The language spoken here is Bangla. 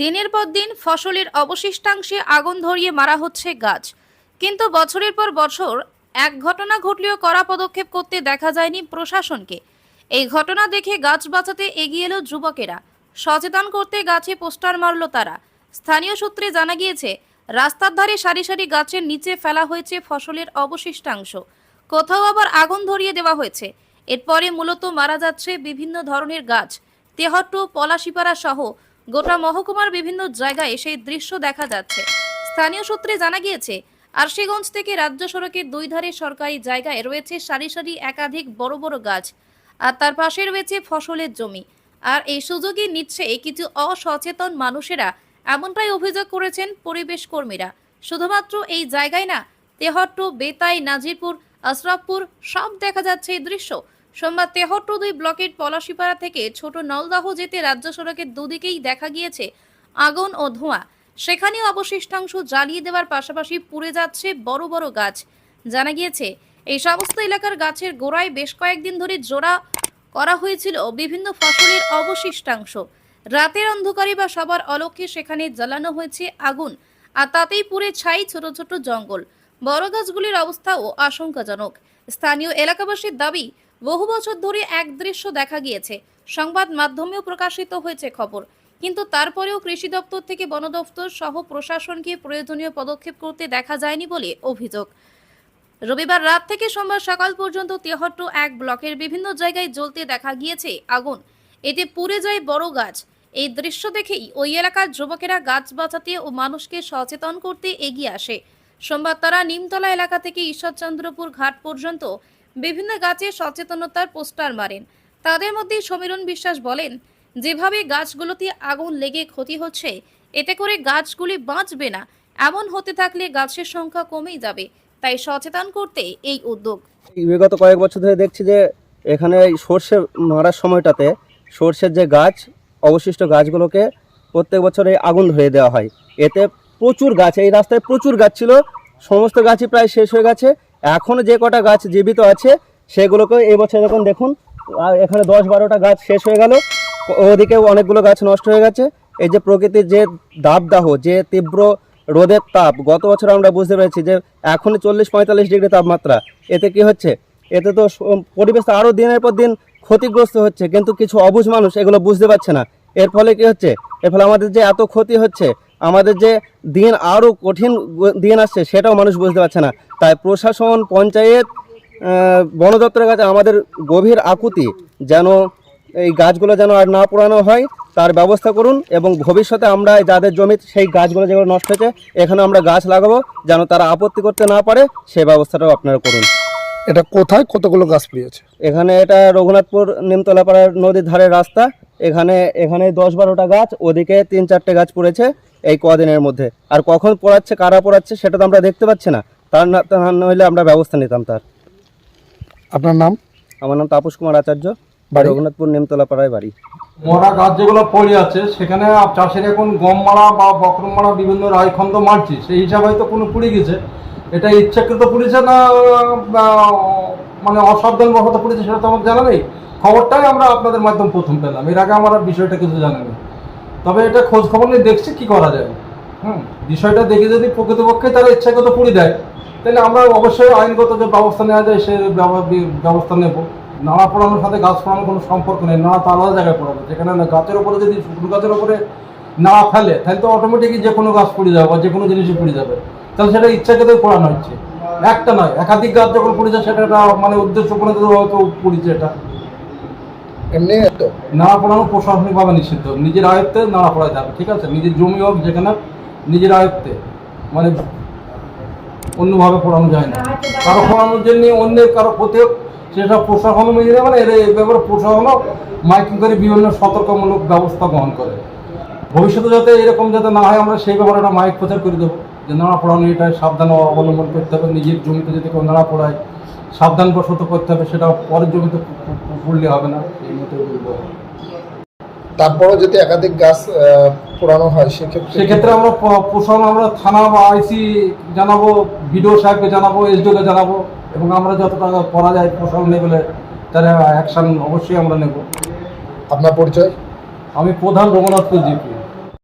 দিনের পর দিন ফসলের অবশিষ্টাংশে আগুন ধরিয়ে মারা হচ্ছে গাছ। কিন্তু বছরের পর বছর এক ঘটনা ঘটলেও কড়া পদক্ষেপ করতে দেখা যায়নি প্রশাসনকে। এই ঘটনা দেখে গাছ বাঁচাতে এগিয়ে এলো যুবকেরা। সচেতন করতে গাছে পোস্টার মারল তারা। স্থানীয় সূত্রে জানা গিয়েছে, রাস্তার ধারে সারি সারি গাছের নিচে ফেলা হয়েছে ফসলের অবশিষ্টাংশ। কোথাও আবার আগুন ধরিয়ে দেওয়া হয়েছে। এরপরে মূলত মারা যাচ্ছে বিভিন্ন ধরনের গাছ। তেহট্ট, পলাশিপাড়া সহ গোটা মহকুমার বিভিন্ন জায়গায় সেই দৃশ্য দেখা যাচ্ছে। স্থানীয় সূত্রে জানা গিয়েছে, আরশিগঞ্জ থেকে রাজ্য সড়কের দুই ধারে সরকারি জায়গায় রয়েছে সারি সারি একাধিক বড় বড় গাছ, আর তার পাশে রয়েছে ফসলের জমি। আর এই সুযোগই নিচ্ছে কিছু অসচেতন মানুষেরা, এমনটাই অভিযোগ করেছেন পরিবেশ কর্মীরা। শুধুমাত্র এই জায়গায় না, তেহট্ট, বেতাই, নাজিরপুর, আশরাফপুর, সব দেখা যাচ্ছে এই দৃশ্য। সোমবার তেহট্ট দুই ব্লকের পলাশিপাড়া থেকে ছোট নলদাহ যেতে রাজ্য সড়কের দুদিকেই দেখা গিয়েছে আগুন ও ধোঁয়া। সেখানেও অবশিষ্টাংশ জ্বালিয়ে দেওয়ার পাশাপাশি পুড়ে যাচ্ছে বড় বড় গাছ। জানা গিয়েছে, এই সমস্ত এলাকার গাছের গোড়ায় বেশ কয়েকদিন ধরে জোড়া করা হয়েছিল বিভিন্ন ফসলের অবশিষ্টাংশ। রাতের অন্ধকারে বা সবার অলক্ষ্যে সেখানে জ্বালানো হয়েছে আগুন, আর তাতেই পুড়ে ছাই ছোট ছোট জঙ্গল। বড় গাছগুলির অবস্থাও আশঙ্কাজনক। স্থানীয় এলাকাবাসীর দাবি বহু বছর ধরে এক দৃশ্য দেখা গিয়েছে। সংবাদ মাধ্যমেও প্রকাশিত হয়েছে খবর। কিন্তু তারপরেও কৃষি দপ্তর থেকে বন দপ্তর সহ প্রশাসনকে প্রয়োজনীয় পদক্ষেপ করতে দেখা যায়নি বলে অভিযোগ। রবিবার রাত থেকে সোমবার সকাল পর্যন্ত তেহট্ট এক ব্লকের বিভিন্ন জায়গায় জ্বলতে দেখা গিয়েছে আগুন। এতে পুড়ে যায় বড় গাছ। এই দৃশ্য দেখেই ওই এলাকার যুবকেরা গাছ বাঁচাতে ও মানুষকে সচেতন করতে এগিয়ে আসে। সোমবার তারা নিমতলা এলাকা থেকে ঈশ্বরচন্দ্রপুর ঘাট পর্যন্ত বিভিন্ন গাছে সচেতনতার পোস্টার মারেন। তাদের মধ্যে সমীরণ বিশ্বাস বলেন, যেভাবে গাছগুলোতে আগুন লেগে ক্ষতি হচ্ছে, এতে করে গাছগুলি বাঁচবে না। এমন হতে থাকলে গাছের সংখ্যা কমেই যাবে। তাই সচেতন করতে এই উদ্যোগ। বিগত কয়েক বছর ধরে দেখছি যে এখানে সর্ষে মারার সময়টাতে সর্ষের যে গাছ, অবশিষ্ট গাছগুলোকে প্রত্যেক বছর আগুন ধরে দেওয়া হয়। এতে প্রচুর গাছ, এই রাস্তায় প্রচুর গাছ ছিল। সমস্ত গাছই প্রায় শেষ হয়ে গেছে। এখনও যে কটা গাছ জীবিত আছে, সেগুলোকে এই বছর যখন দেখুন এখানে দশ বারোটা গাছ শেষ হয়ে গেল। ওদিকেও অনেকগুলো গাছ নষ্ট হয়ে গেছে। এই যে প্রকৃতির যে দাবদাহ যে তীব্র রোদের তাপ, গত বছর আমরা বুঝতে পেরেছি যে এখনই চল্লিশ পঁয়তাল্লিশ ডিগ্রি তাপমাত্রা। এতে কি হচ্ছে? এতে তো পরিবেশ আরও দিনের পর দিন ক্ষতিগ্রস্ত হচ্ছে, কিন্তু কিছু অবুঝ মানুষ এগুলো বুঝতে পারছে না। এর ফলে কি হচ্ছে? এর ফলে আমাদের যে এত ক্ষতি হচ্ছে আমাদের যে দিন আরও কঠিন দিন আসছে সেটাও মানুষ বুঝতে পারছে না। তাই প্রশাসন পঞ্চায়েত বন দপ্তরের কাছে আমাদের গভীর আকুতি যেন এই গাছগুলো যেন আর না পোড়ানো হয় তার ব্যবস্থা করুন এবং ভবিষ্যতে আমরা যাদের জমি সেই গাছগুলো যেগুলো নষ্ট হয়েছে এখানে আমরা গাছ লাগাবো যেন তারা আপত্তি করতে না পারে সে ব্যবস্থাটাও আপনারা করুন। এটা কোথায় কতগুলো গাছ পুড়িয়েছে এখানে এটা রঘুনাথপুর নিমতলা পাড়ার নদীর ধারে রাস্তা এখানে এখানে দশ বারোটা গাছ ওদিকে তিন চারটে গাছ পড়েছে এই কদিনের মধ্যে। আর কখন পড়াচ্ছে কারা পড়াচ্ছে সেটা তো আমরা দেখতে পাচ্ছি না। তার না তা না হলে আমরা ব্যবস্থা নিতাম তার। আপনার নাম? আমার নাম তাপস কুমার আচার্য বাড়ি? রঘুনাথপুর নিমতলা পাড়ায় বাড়ি। মরা গাছ যেগুলো পড়ে আছে সেখানে চাষের এখন গম মারা বা বকরম মারা বিভিন্ন রায়খন্দ মারছি সেই হিসাবে হয়তো কোনো পুড়ে গেছে। এটা ইচ্ছাকৃত পুড়েছে না মানে অসাবধান বশত পুড়েছে সেটা তো আমার জানা নেই। খবরটাই আমরা আপনাদের মাধ্যমে প্রথম পেলাম। এর আগে আমার বিষয়টা কিছু জানা নেই তবে এটা খোঁজ খবর নিয়ে দেখছি কি করা যায়। হুম, বিষয়টা দেখে যদি প্রকৃতপক্ষে তারা ইচ্ছাকৃত পুড়ে দেয়, তাহলে আমরা অবশ্যই আইনগত যে ব্যবস্থা নেওয়া যায়, সে ব্যবস্থা নেব। নাড়া পড়ানোর সাথে গাছ পোড়ানোর কোনো সম্পর্ক নেই নাড়া তো আলাদা জায়গায় পড়াবে। যেখানে না গাছের উপরে যদি শুকনো গাছের উপরে নাড়া ফেলে, তাহলে তো অটোমেটিকই যে কোনো গাছ পুড়ে যাবে বা যে কোনো জিনিসই পুড়ে যাবে। তাহলে সেটা ইচ্ছাকৃত পড়ানো হচ্ছে। একটা নয়, একাধিক গাছ যখন পুড়েছে সেটা মানে উদ্দেশ্য কোনো হয়তো পুড়েছে এটা। এমনি তো নাড়া পোড়ানো প্রশাসনিকভাবে নিষিদ্ধ। নিজের আয়ত্তে নাড়া পোড়াতে হবে ঠিক আছে? নিজের জমি হোক যেখানে নিজের আয়ত্তে। মানে অন্যভাবে পোড়ানো যায় না। কারও পোড়ানোর জন্য অন্যের কারও ক্ষতি হোক সেটা প্রশাসনও মেনে নেবে না। এর এই ব্যাপারে প্রশাসনও মাইকিং করে বিভিন্ন সতর্কমূলক ব্যবস্থা গ্রহণ করে। ভবিষ্যতে যাতে এরকম যাতে না হয়, আমরা সেই ব্যাপারে একটা মাইক প্রচার করে দেবো। যে নাড়া পড়ানো এটা সাবধান অবলম্বন করতে হবে। নিজের জমিতে যদি কেউ নাড়া পোড়ায় সাবধান বশত করতে হবে সেটা পরের জমিতে পু- পু- পু- পুড়লে হবে না এই মতো বলব। তারপরেও যদি একাধিক গাছ পোড়ানো হয় সেক্ষেত্রে সেক্ষেত্রে আমরা প্রশাসন আমরা থানা বা আইসি জানাব বিডিও সাহেবকে জানাব এসডিওকে জানাব এবং আমরা যত টাকা করা যায় প্রশাসন লেভেলে তারা অ্যাকশন অবশ্যই আমরা নেব। আপনার পরিচয়? আমি প্রধান রঘুনাথপুর জিপি।